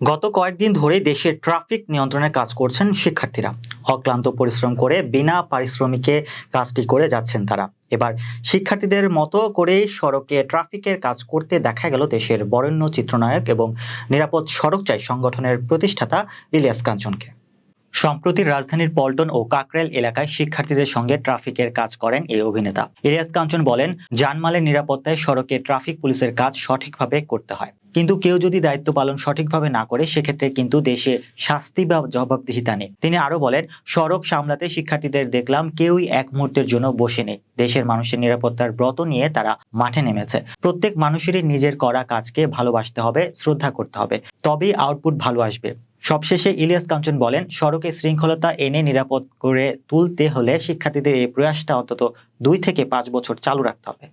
গত কয়েকদিন ধরেই দেশের ট্রাফিক নিয়ন্ত্রণের কাজ করছেন শিক্ষার্থীরা। অক্লান্ত পরিশ্রম করে বিনা পারিশ্রমিকে কাজটি করে যাচ্ছেন তারা। এবার শিক্ষার্থীদের মতো করেই সড়কে ট্রাফিকের কাজ করতে দেখা গেল দেশের বরেণ্য চিত্রনায়ক এবং নিরাপদ সড়ক চাই সংগঠনের প্রতিষ্ঠাতা ইলিয়াস কাঞ্চনকে। সম্প্রতি রাজধানীর পল্টন ও কাকরেল এলাকায় শিক্ষার্থীদের সঙ্গে ট্রাফিকের কাজ করেন এই অভিনেতা। ইলিয়াস কাঞ্চন বলেন জানমালের নিরাপত্তায় সড়কে ট্রাফিক পুলিশের কাজ সঠিকভাবে করতে হয়। কিন্তু কেউ যদি দায়িত্ব পালন সঠিকভাবে না করে, সেক্ষেত্রে কিন্তু দেশে শাস্তি বা জবাবদিহিতা নেই। তিনি আরও বলেন, সড়ক সামলাতে শিক্ষার্থীদের দেখলাম কেউই এক মুহূর্তের জন্য বসে নেই। দেশের মানুষের নিরাপত্তার ব্রত নিয়ে তারা মাঠে নেমেছে। প্রত্যেক মানুষেরই নিজের করা কাজকে ভালোবাসতে হবে, শ্রদ্ধা করতে হবে। তবেই আউটপুট ভালো আসবে। সবশেষে ইলিয়াস কাঞ্চন বলেন, সড়কে শৃঙ্খলতা এনে নিরাপদ করে তুলতে হলে শিক্ষার্থীদের এই প্রয়াসটা অন্তত দুই থেকে পাঁচ বছর চালু রাখতে হবে।